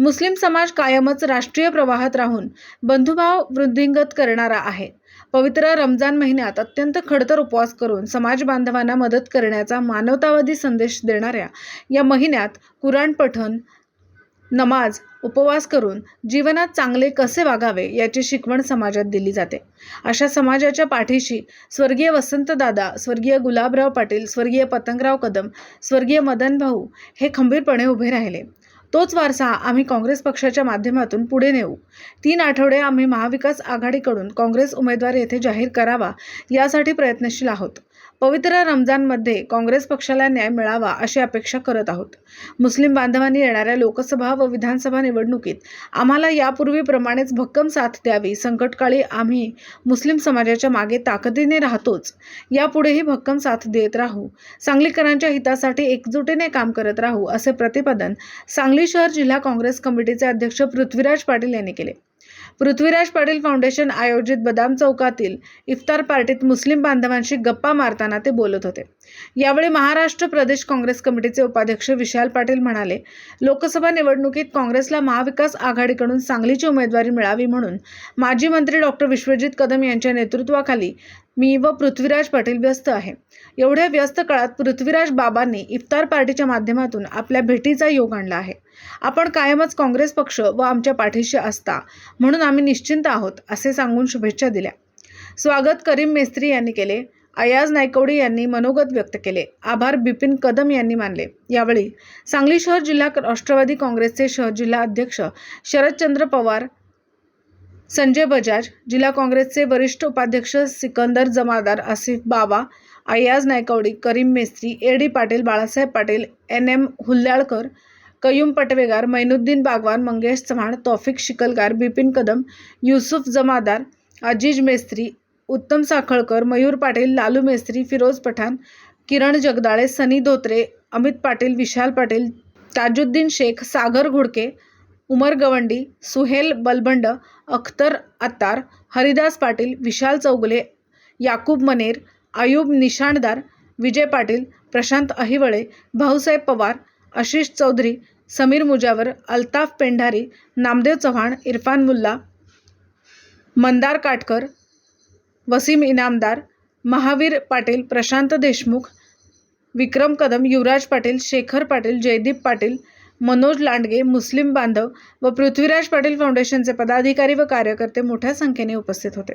मुस्लिम समाज कायमच राष्ट्रीय प्रवाहात राहून बंधुभाव वृद्धिंगत करणारा आहे. पवित्र रमजान महिन्यात अत्यंत खडतर उपवास करून समाज बांधवांना मदत करण्याचा मानवतावादी संदेश देणाऱ्या या महिन्यात कुराण पठण नमाज उपवास करून जीवनात चांगले कसे वागावे याची शिकवण समाजात दिली जाते. अशा समाजाच्या पाठीशी स्वर्गीय वसंतदादा स्वर्गीय गुलाबराव पाटील स्वर्गीय पतंगराव कदम स्वर्गीय मदन भाऊ हे खंबीरपणे उभे राहिले. तोच वारसा आम्ही काँग्रेस पक्षाच्या माध्यमातून पुढे नेऊ. तीन आठवडे आम्ही महाविकास आघाडीकडून काँग्रेस उमेदवार येथे जाहीर करावा यासाठी प्रयत्नशील आहोत. पवित्र रमजानमध्ये काँग्रेस पक्षाला न्याय मिळावा अशी अपेक्षा करत आहोत. मुस्लिम बांधवांनी येणाऱ्या लोकसभा व विधानसभा निवडणुकीत आम्हाला यापूर्वीप्रमाणेच भक्कम साथ द्यावी संकटकाळी आम्ही मुस्लिम समाजाच्या मागे ताकदीने राहतोच यापुढेही भक्कम साथ देत राहू सांगलीकरांच्या हितासाठी एकजुटीने काम करत राहू असे प्रतिपादन सांगली शहर जिल्हा काँग्रेस कमिटीचे अध्यक्ष पृथ्वीराज पाटील यांनी केले. पृथ्वीराज पाटील फाउंडेशन आयोजित बदाम चौकातील इफ्तार पार्टीत मुस्लिम बांधवांशी गप्पा मारताना ते बोलत होते. यावेळी महाराष्ट्र प्रदेश काँग्रेस कमिटीचे उपाध्यक्ष विशाल पाटील म्हणाले लोकसभा निवडणुकीत काँग्रेसला महाविकास आघाडीकडून सांगलीची उमेदवारी मिळावी म्हणून माजी मंत्री डॉक्टर विश्वजित कदम यांच्या नेतृत्वाखाली मी व पृथ्वीराज पाटील व्यस्त आहे. एवढ्या व्यस्त काळात पृथ्वीराज बाबांनी इफ्तार पार्टीच्या माध्यमातून आपल्या भेटीचा योग आणला आहे. आपण कायमच काँग्रेस पक्ष व आमच्या पाठीशी असता म्हणून आम्ही निश्चिंत आहोत असे सांगून शुभेच्छा दिल्या. स्वागत करीम मेस्त्री यांनी केले. अयाज नायकवडी यांनी मनोगत व्यक्त केले. आभार बिपिन कदम यांनी मानले. यावेळी सांगली शहर जिल्हा राष्ट्रवादी काँग्रेसचे शहर जिल्हा अध्यक्ष शरदचंद्र पवार संजय बजाज जिल्हा काँग्रेसचे वरिष्ठ उपाध्यक्ष Sikandar Jamadar Asif Baba Ayaz Naikwadi Karim Mestri A D Patil Balasaheb Patil N M Hullalkar Qayyum Patvegar Mainuddin Bagwan Mangesh Chavan Taufiq Shikalgar Bipin Kadam Yusuf Jamadar Aziz Mestri Uttam Sakhalkar Mayur Patil Lalu Mestri Firoz Pathan किरण जगदाळे सनी धोत्रे अमित पाटील विशाल पाटील ताजुद्दीन शेख सागर घुडके उमर गवंडी सुहेल बलबंड अख्तर अत्तार हरिदास पाटील विशाल चौगुले याकूब मनेर आयुब निशाणदार विजय पाटील प्रशांत अहिवळे भाऊसाहेब पवार आशिष चौधरी समीर मुजावर अल्ताफ पेंढारी नामदेव चव्हाण इरफान मुल्ला मंदार काटकर वसीम इनामदार महावीर पाटील प्रशांत देशमुख विक्रम कदम युवराज पाटील शेखर पाटील जयदीप पाटील मनोज लांडगे मुस्लिम बांधव व पृथ्वीराज पाटील फाउंडेशनचे पदाधिकारी व कार्यकर्ते मोठ्या संख्येने उपस्थित होते.